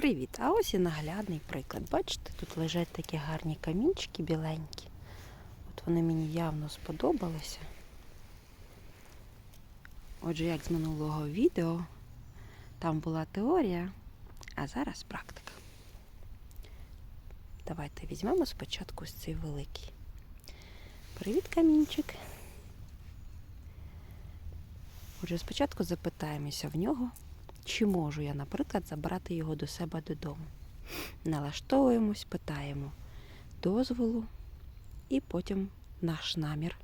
Привіт! А ось і наглядний приклад. Бачите, тут лежать такі гарні камінчики біленькі. От вони мені явно сподобалися. Отже, як з минулого відео, там була теорія, а зараз практика. Давайте візьмемо спочатку ось цей великий. Привіт, камінчик. Отже, спочатку запитаємося в нього, чи можу я, наприклад, забрати його до себе додому. Налаштовуємось, питаємо дозволу і потім наш намір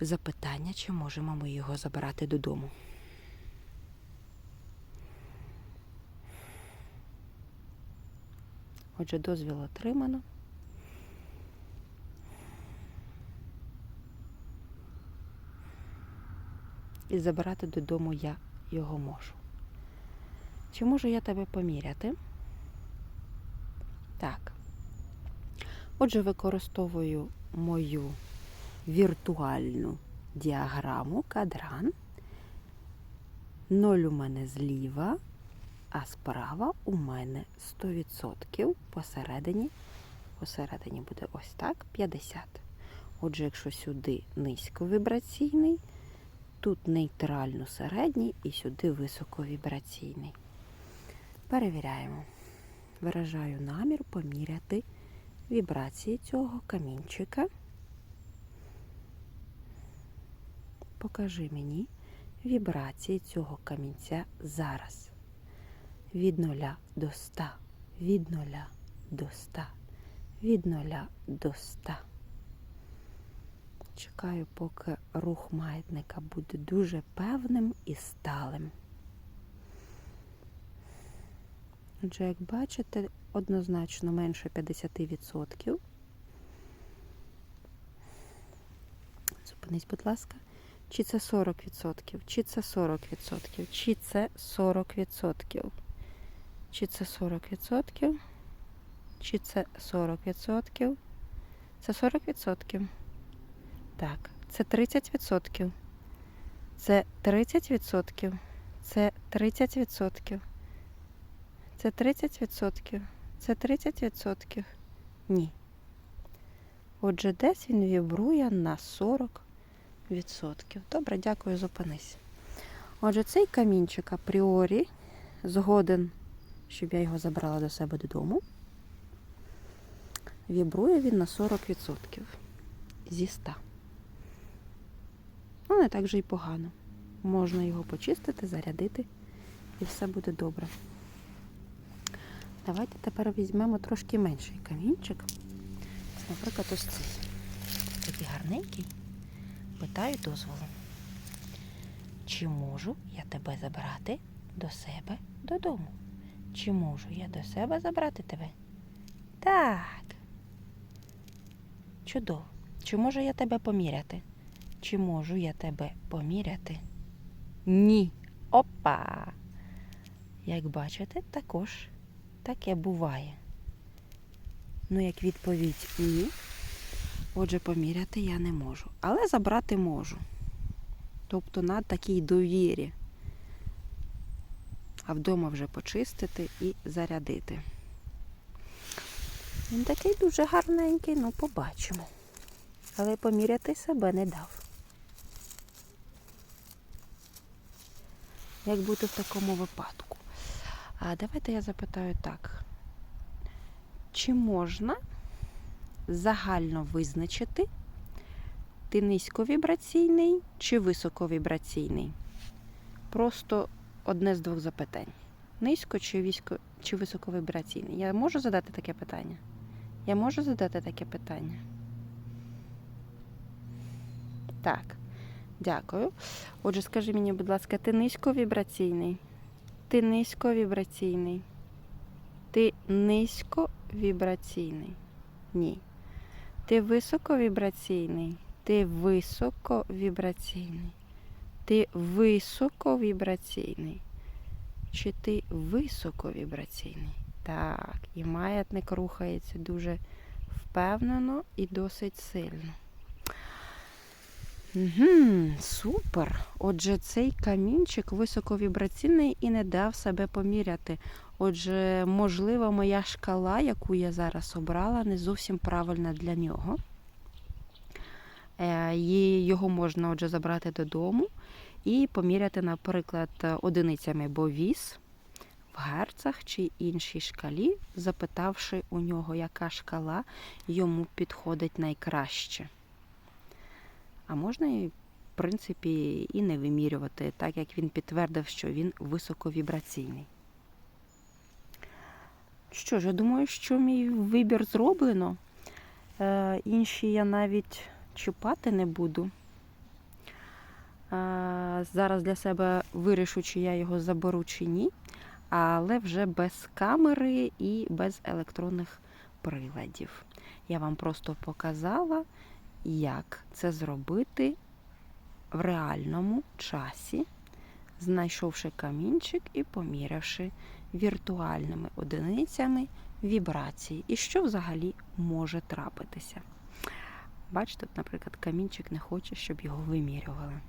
запитання, чи можемо ми його забирати додому. Отже, дозвіл отримано. І забирати додому я його можу. Чи можу я тебе поміряти? Так. Отже, використовую мою віртуальну діаграму кадран. Ноль у мене зліва, а справа у мене 100%. Посередині, посередині буде ось так 50. Отже, якщо сюди низьковібраційний, тут нейтрально середній і сюди високовібраційний. Перевіряємо. Виражаю намір поміряти вібрації цього камінчика. Покажи мені вібрації цього камінця зараз. Від 0 до 100, від 0 до 100, від 0 до 100. Чекаю, поки рух маятника буде дуже певним і сталим. Отже, як бачите, однозначно менше 50%. Зупинись, будь ласка. Чи це 40%, чи це 40%, чи це 40%, чи це 40%, чи це 40%, це 40%. Так, це 30%. Це 30%. Це 30%. Це 30%. Це 30%. Ні. Отже, десь він вібрує на 40%. Добре, дякую, зупинись. Отже, цей камінчик апріорі згоден, щоб я його забрала до себе додому. Вібрує він на 40% зі 100. Ну, не так же й погано. Можна його почистити, зарядити, і все буде добре. Давайте тепер візьмемо трошки менший камінчик. Наприклад, ось цей. Такий гарненький. Питаю дозволу. Чи можу я тебе забрати до себе додому? Чи можу я до себе забрати тебе? Так. Чудово. Чи можу я тебе поміряти? Чи можу я тебе поміряти? Ні. Опа! Як бачите, також таке буває. Ну, як відповідь ні. Отже, поміряти я не можу. Але забрати можу. Тобто на такій довірі. А вдома вже почистити і зарядити. Він такий дуже гарненький, ну побачимо. Але поміряти себе не дав. Як бути в такому випадку? А давайте я запитаю так. Чи можна загально визначити, ти низьковібраційний чи високовібраційний? Просто одне з двох запитань. Низько чи військо, чи високовібраційний? Я можу задати таке питання? Я можу задати таке питання? Так, дякую. Отже, скажи мені, будь ласка, ти низьковібраційний? Ти низьковібраційний? Ти низьковібраційний? Ні. Ти високовібраційний? Ти високовібраційний? Ти високовібраційний? Чи ти високовібраційний? Так, і маятник рухається дуже впевнено і досить сильно. Угу, супер. Отже, цей камінчик високовібраційний і не дав себе поміряти. Отже, можливо, моя шкала, яку я зараз обрала, не зовсім правильна для нього. Е, і Його можна отже забрати додому і поміряти, наприклад, одиницями, бо віс в герцах чи іншій шкалі, запитавши у нього, яка шкала йому підходить найкраще. А можна, в принципі, і не вимірювати, так як він підтвердив, що він високовібраційний. Що ж, я думаю, що мій вибір зроблено. Е, інші я навіть чіпати не буду. Е, зараз для себе вирішу, чи я його заберу чи ні, але вже без камери і без електронних приладів. Я вам просто показала, як це зробити в реальному часі, знайшовши камінчик і помірявши віртуальними одиницями вібрації. І що взагалі може трапитися. Бачите, наприклад, камінчик не хоче, щоб його вимірювали.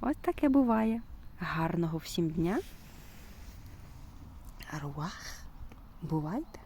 Ось таке буває. Гарного всім дня. Руах. Бувайте!